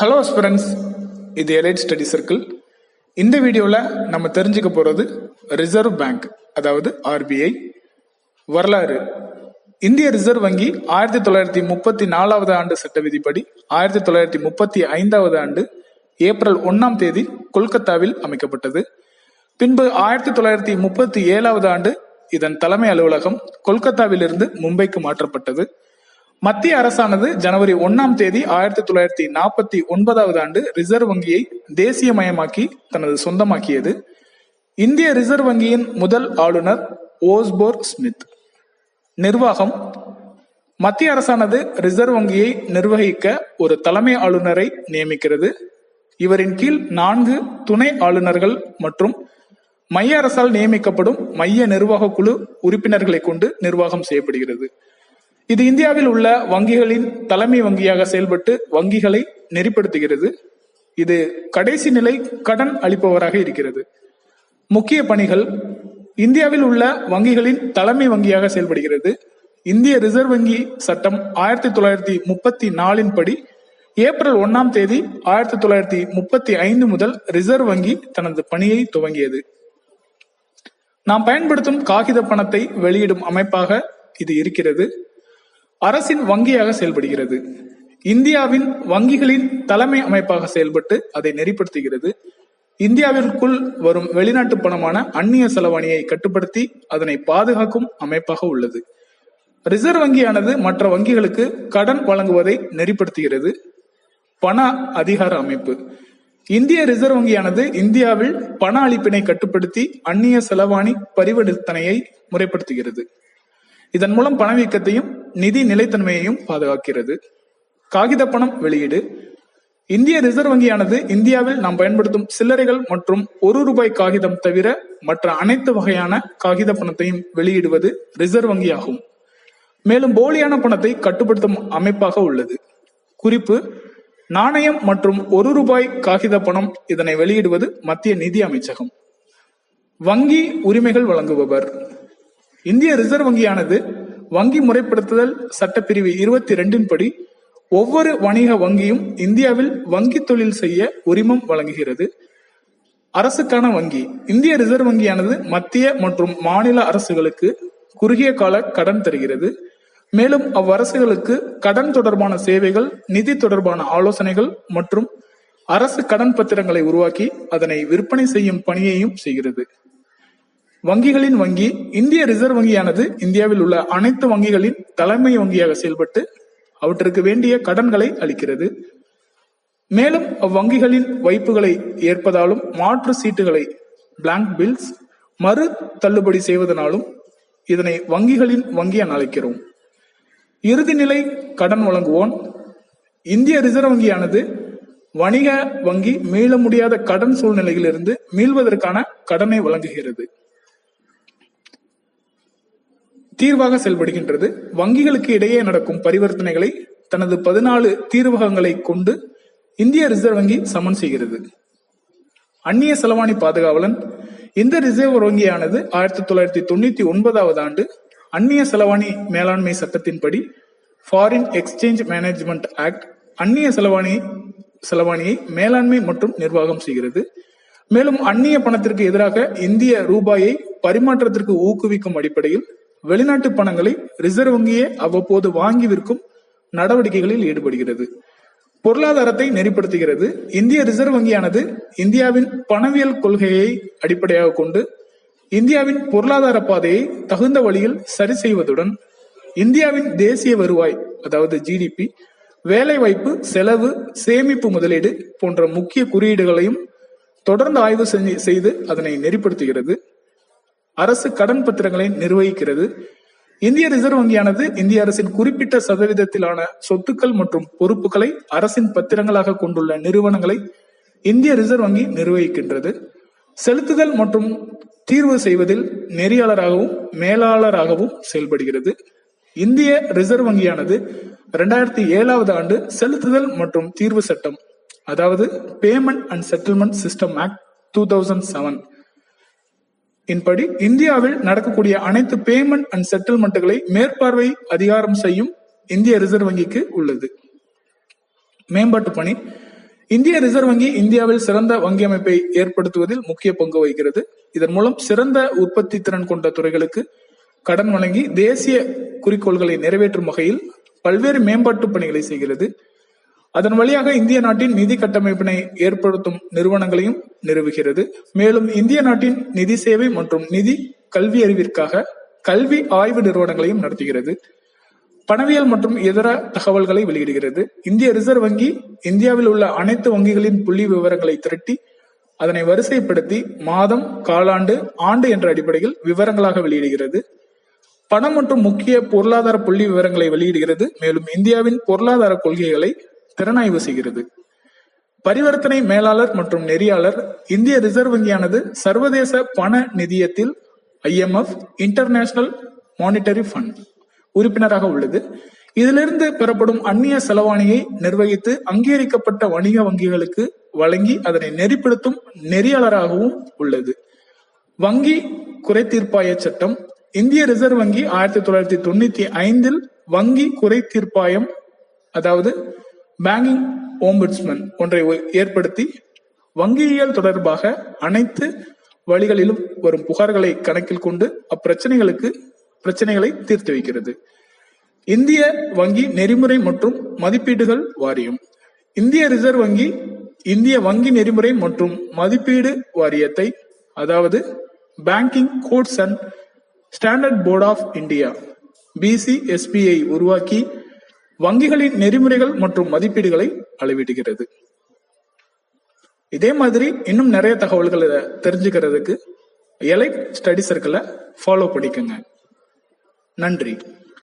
Hello ஸ்பிரண்ட்ஸ் இது elite study circle இந்த வீடியோவில் நம்ம தெரிஞ்சுக்க போகிறது ரிசர்வ் பேங்க் அதாவது ஆர்பிஐ வரலாறு. இந்திய ரிசர்வ் வங்கி ஆயிரத்தி தொள்ளாயிரத்தி முப்பத்தி நாலாவது ஆண்டு சட்ட விதிப்படி ஆயிரத்தி தொள்ளாயிரத்தி முப்பத்தி ஐந்தாவது ஆண்டு ஏப்ரல் ஒன்னாம் தேதி கொல்கத்தாவில் அமைக்கப்பட்டது. பின்பு ஆயிரத்தி தொள்ளாயிரத்தி முப்பத்தி ஏழாவது ஆண்டு இதன் தலைமை அலுவலகம் கொல்கத்தாவிலிருந்து மும்பைக்கு மாற்றப்பட்டது. மத்திய அரசானது ஜனவரி ஒன்னாம் தேதி ஆயிரத்தி தொள்ளாயிரத்தி நாற்பத்தி ஒன்பதாவது ஆண்டு ரிசர்வ் வங்கியை தேசியமயமாக்கி தனது சொந்தமாக்கியது. இந்திய ரிசர்வ் வங்கியின் முதல் ஆளுநர் ஓஸ்போர் ஸ்மித். நிர்வாகம். மத்திய அரசானது ரிசர்வ் வங்கியை நிர்வகிக்க ஒரு தலைமை ஆளுநரை நியமிக்கிறது. இவரின் கீழ் நான்கு துணை ஆளுநர்கள் மற்றும் மைய அரசால் நியமிக்கப்படும் மைய நிர்வாக குழு உறுப்பினர்களை கொண்டு நிர்வாகம் செய்யப்படுகிறது. இது இந்தியாவில் உள்ள வங்கிகளின் தலைமை வங்கியாக செயல்பட்டு வங்கிகளை நெறிப்படுத்துகிறது. இது கடைசி நிலை கடன் அளிப்பவராக இருக்கிறது. முக்கிய பணிகள் இந்தியாவில் உள்ள வங்கிகளின் தலைமை வங்கியாக செயல்படுகிறது. இந்திய ரிசர்வ் வங்கி சட்டம் ஆயிரத்தி தொள்ளாயிரத்தி முப்பத்தி நாலின் படி ஏப்ரல் ஒன்னாம் தேதி ஆயிரத்தி தொள்ளாயிரத்தி முப்பத்தி ஐந்து முதல் ரிசர்வ் வங்கி தனது பணியை துவங்கியது. நாம் பயன்படுத்தும் காகித பணத்தை வெளியிடும் அமைப்பாக இது இருக்கிறது. அரசின் வங்கியாக செயல்படுகிறது. இந்தியாவின் வங்கிகளின் தலைமை அமைப்பாக செயல்பட்டு அதை நெறிப்படுத்துகிறது. இந்தியாவிற்குள் வரும் வெளிநாட்டு பணமான அந்நிய செலவாணியை கட்டுப்படுத்தி அதனை பாதுகாக்கும் அமைப்பாக உள்ளது. ரிசர்வ் வங்கியானது மற்ற வங்கிகளுக்கு கடன் வழங்குவதை நெறிப்படுத்துகிறது. பண அதிகார அமைப்பு. இந்திய ரிசர்வ் வங்கியானது இந்தியாவில் பண அளிப்பினை கட்டுப்படுத்தி அந்நிய செலவாணி பரிவர்த்தனையை முறைப்படுத்துகிறது. இதன் மூலம் பணவீக்கத்தையும் நிதி நிலைத்தன்மையையும் பாதுகாக்கிறது. காகித பணம் வெளியீடு. இந்திய ரிசர்வ் வங்கியானது இந்தியாவில் நாம் பயன்படுத்தும் சில்லறைகள் மற்றும் ஒரு ரூபாய் காகிதம் தவிர மற்ற அனைத்து வகையான காகித பணத்தையும் வெளியிடுவது ரிசர்வ் வங்கியாகும். மேலும் போலியான பணத்தை கட்டுப்படுத்தும் அமைப்பாக உள்ளது. குறிப்பு நாணயம் மற்றும் ஒரு ரூபாய் காகித பணம் இதனை வெளியிடுவது மத்திய நிதி அமைச்சகம். வங்கி உரிமைகள் வழங்குபவர். இந்திய ரிசர்வ் வங்கியானது வங்கி முறைப்படுத்துதல் சட்டப்பிரிவு இருபத்தி ரெண்டின் படி ஒவ்வொரு வணிக வங்கியும் இந்தியாவில் வங்கி தொழில் செய்ய உரிமம் வழங்குகிறது. அரசுக்கான வங்கி. இந்திய ரிசர்வ் வங்கியானது மத்திய மற்றும் மாநில அரசுகளுக்கு குறுகிய கால கடன் தருகிறது. மேலும் அவ்வரசுகளுக்கு கடன் தொடர்பான சேவைகள் நிதி தொடர்பான ஆலோசனைகள் மற்றும் அரசு கடன் பத்திரங்களை உருவாக்கி அதனை விற்பனை செய்யும் பணியையும் செய்கிறது. வங்கிகளின் வங்கி இந்திய ரிசர்வ் வங்கியானது இந்தியாவில் உள்ள அனைத்து வங்கிகளின் தலைமை வங்கியாக செயல்பட்டு அவற்றுக்கு வேண்டிய கடன்களை அளிக்கிறது. மேலும் அவ்வங்கிகளின் வைப்புகளை ஏற்பதாலும் மாற்று சீட்டுகளை பிளாங்க் பில்ஸ் மறு தள்ளுபடி செய்வதனாலும் இதனை வங்கிகளின் வங்கி என அழைக்கிறோம். இறுதிநிலை கடன் வழங்குவோன். இந்திய ரிசர்வ் வங்கியானது வணிக வங்கி மீள முடியாத கடன் சூழ்நிலையிலிருந்து மீள்வதற்கான கடனை வழங்குகிறது. தீர்வாக செயல்படுகின்றது. வங்கிகளுக்கு இடையே நடக்கும் பரிவர்த்தனைகளை தனது பதினாலு தீர்வகங்களை கொண்டு இந்திய ரிசர்வ் வங்கி சமன் செய்கிறது. அந்நிய செலவாணி பாதுகாவலன் இந்த ரிசர்வ் வங்கியானது ஆயிரத்தி தொள்ளாயிரத்தி தொண்ணூத்தி ஒன்பதாவது ஆண்டு அந்நிய செலவாணி மேலாண்மை சட்டத்தின்படி ஃபாரின் எக்ஸ்சேஞ்ச் மேனேஜ்மெண்ட் ஆக்ட் அந்நிய செலவாணி செலவாணியை மேலாண்மை மற்றும் நிர்வாகம் செய்கிறது. மேலும் அந்நிய பணத்திற்கு எதிராக இந்திய ரூபாயை பரிமாற்றத்திற்கு ஊக்குவிக்கும் அடிப்படையில் வெளிநாட்டு பணங்களை ரிசர்வ் வங்கியே அவ்வப்போது வாங்கி விற்கும் நடவடிக்கைகளில் ஈடுபடுகிறது. பொருளாதாரத்தை நெறிப்படுத்துகிறது. இந்திய ரிசர்வ் வங்கியானது இந்தியாவின் பணவியல் கொள்கையை அடிப்படையாக கொண்டு இந்தியாவின் பொருளாதார பாதையை தகுந்த வழியில் சரி செய்வதுடன் இந்தியாவின் தேசிய வருவாய் அதாவது ஜிடிபி வேலைவாய்ப்பு செலவு சேமிப்பு முதலீடு போன்ற முக்கிய குறியீடுகளையும் தொடர்ந்து ஆய்வு செய்து அதனை நெறிப்படுத்துகிறது. அரசு கடன் பத்திரங்களை நிர்வகிக்கிறது. இந்திய ரிசர்வ் வங்கியானது இந்திய அரசின் குறிப்பிட்ட சதவீதத்திலான சொத்துக்கள் மற்றும் பொறுப்புகளை அரசின் பத்திரங்களாக கொண்டுள்ள நிறுவனங்களை இந்திய ரிசர்வ் வங்கி நிர்வகிக்கின்றது. செலுத்துதல் மற்றும் தீர்வு செய்வதில் நெறியாளராகவும் மேலாளராகவும் செயல்படுகிறது. இந்திய ரிசர்வ் வங்கியானது இரண்டாயிரத்தி ஏழாவது ஆண்டு செலுத்துதல் மற்றும் தீர்வு சட்டம் அதாவது payment and settlement system act two thousand seven இன்படி இந்தியாவில் நடக்கக்கூடிய அனைத்து பேமெண்ட் அண்ட் செட்டில்மெண்ட்டுகளை மேற்பார்வை அதிகாரம் செய்யும் இந்திய ரிசர்வ் வங்கிக்கு உள்ளது. மேம்பாட்டு பணி. இந்திய ரிசர்வ் வங்கி இந்தியாவில் சிறந்த வங்கி அமைப்பை ஏற்படுத்துவதில் முக்கிய பங்கு வகிக்கிறது. இதன் மூலம் சிறந்த உற்பத்தி திறன் கொண்ட துறைகளுக்கு கடன் வழங்கி தேசிய குறிக்கோள்களை நிறைவேற்றும் வகையில் பல்வேறு மேம்பாட்டு பணிகளை செய்கிறது. அதன் வழியாக இந்திய நாட்டின் நிதி கட்டமைப்பினை ஏற்படுத்தும் நிறுவனங்களையும் நிறுவுகிறது. மேலும் இந்திய நாட்டின் நிதி சேவை மற்றும் நிதி கல்வி அறிவிற்காக கல்வி ஆய்வு நிறுவனங்களையும் நடத்துகிறது. பணவியல் மற்றும் இதர தகவல்களை வெளியிடுகிறது. இந்திய ரிசர்வ் வங்கி இந்தியாவில் உள்ள அனைத்து வங்கிகளின் புள்ளி விவரங்களை திரட்டி அதனை வரிசைப்படுத்தி மாதம் காலாண்டு ஆண்டு என்ற அடிப்படையில் விவரங்களாக வெளியிடுகிறது. பணம் மற்றும் முக்கிய பொருளாதார புள்ளி விவரங்களை வெளியிடுகிறது. மேலும் இந்தியாவின் பொருளாதார கொள்கைகளை திறனாய்வு செய்கிறது. பரிவர்த்தனை மேலாளர் மற்றும் நெறியாளர் இந்திய ரிசர்வ் வங்கியானது சர்வதேச பண நிதியத்தில் ஐஎம்எஃப் இன்டர்நேஷனல் மானிட்டரி ஃபண்ட் உறுப்பினராக உள்ளது. இதிலிருந்து பெறப்படும் அந்நிய செலவாணியை நிர்வகித்து அங்கீகரிக்கப்பட்ட வணிக வங்கிகளுக்கு வழங்கி அதனை நெறிப்படுத்தும் நெறியாளராகவும் உள்ளது. வங்கி குறைத்தீர்ப்பாய சட்டம் இந்திய ரிசர்வ் வங்கி ஆயிரத்தி தொள்ளாயிரத்தி தொண்ணூத்தி ஐந்தில் வங்கி குறை தீர்ப்பாயம் அதாவது பேங்கிங் ஓம்புட்ஸ்மன் ஒன்றை ஏற்படுத்தி வங்கியியல் தொடர்பாக அனைத்து வழிகளிலும் வரும் புகார்களை கணக்கில் கொண்டு அப்பிரச்சனைகளுக்கு பிரச்சனைகளை தீர்த்து வைக்கிறது. இந்திய வங்கி நெறிமுறை மற்றும் மதிப்பீடுகள் வாரியம். இந்திய ரிசர்வ் வங்கி இந்திய வங்கி நெறிமுறை மற்றும் மதிப்பீடு வாரியத்தை அதாவது banking codes and standard board of India BCSBI உருவாக்கி வங்கிகளின் நெறிமுறைகள் மற்றும் மதிப்பீடுகளை அளவிடுகிறது. இதே மாதிரி இன்னும் நிறைய தகவல்களை தெரிஞ்சுக்கிறதுக்கு எலை ஸ்டடி சர்க்கிளை ஃபாலோ பண்ணிக்கோங்க. நன்றி.